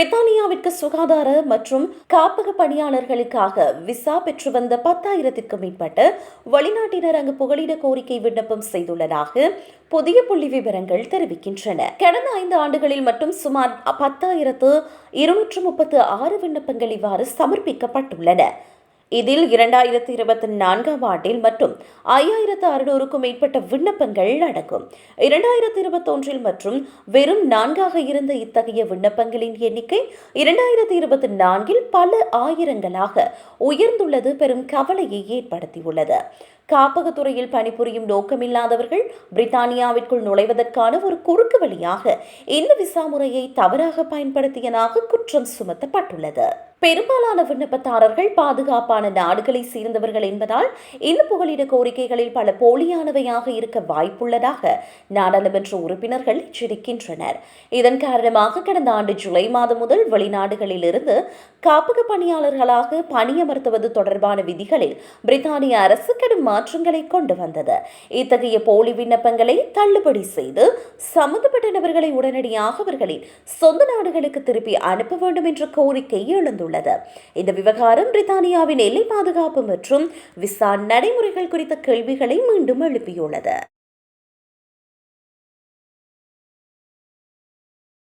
பிரித்தானியாவிற்கு சுகாதார மற்றும் காப்பக பணியாளர்களுக்காக விசா பெற்று வந்த பத்தாயிரத்திற்கும் மேற்பட்ட வெளிநாட்டினர் அங்கு புகலிட கோரிக்கை விண்ணப்பம் செய்துள்ளதாக புதிய புள்ளி விவரங்கள் தெரிவிக்கின்றன. கடந்த ஐந்து ஆண்டுகளில் மட்டும் சுமார் பத்தாயிரத்து இருநூற்று முப்பத்து ஆறு விண்ணப்பங்கள் இவ்வாறு சமர்ப்பிக்கப்பட்டுள்ளன. இதில் இரண்டாயிரத்தி இருபத்தி நான்காம் ஆண்டில் மற்றும் ஐயாயிரத்து அறுநூறுக்கும் மேற்பட்ட விண்ணப்பங்கள் அடங்கும். இரண்டாயிரத்தி இருபத்தொன்றில் மற்றும் வெறும் நான்காக இருந்த இத்தகைய விண்ணப்பங்களின் எண்ணிக்கை இரண்டாயிரத்தி இருபத்தி நான்கில் பல ஆயிரங்களாக உயர்ந்துள்ளது. பெரும் கவலையை ஏற்படுத்தியுள்ளது. காப்பகத்துறையில் பணிபுரியும் நோக்கமில்லாதவர்கள் பிரித்தானியாவிற்குள் நுழைவதற்கான ஒரு குறுக்கு வழியாக இந்த விசா முறையை தவறாக பயன்படுத்தியதாக குற்றம் சுமத்தப்பட்டுள்ளது. பெரும்பாலான விண்ணப்பதாரர்கள் பாதுகாப்பான நாடுகளை சேர்ந்தவர்கள் என்பதால் இந்த புகலிட கோரிக்கைகளில் பல போலியானவையாக இருக்க வாய்ப்புள்ளதாக நாடாளுமன்ற உறுப்பினர்கள் எச்சரிக்கின்றனர். இதன் காரணமாக கடந்த ஆண்டு ஜூலை மாதம் முதல் வெளிநாடுகளில் இருந்து காப்பக பணியாளர்களாக பணியமர்த்துவது தொடர்பான விதிகளில் பிரித்தானிய அரசு கடும் மாற்றங்களை கொண்டு வந்தது. இத்தகைய போலி விண்ணப்பங்களை தள்ளுபடி செய்து சம்பந்தப்பட்ட நபர்களை உடனடியாக அவர்களின் சொந்த நாடுகளுக்கு திருப்பி அனுப்ப வேண்டும் என்ற கோரிக்கை எழுந்துள்ளது. இந்த விவகாரம் பிரித்தானியாவின் எல்லை பாதுகாப்பு மற்றும் விசா நடைமுறைகள் குறித்த கேள்விகளை மீண்டும் எழுப்பியுள்ளது.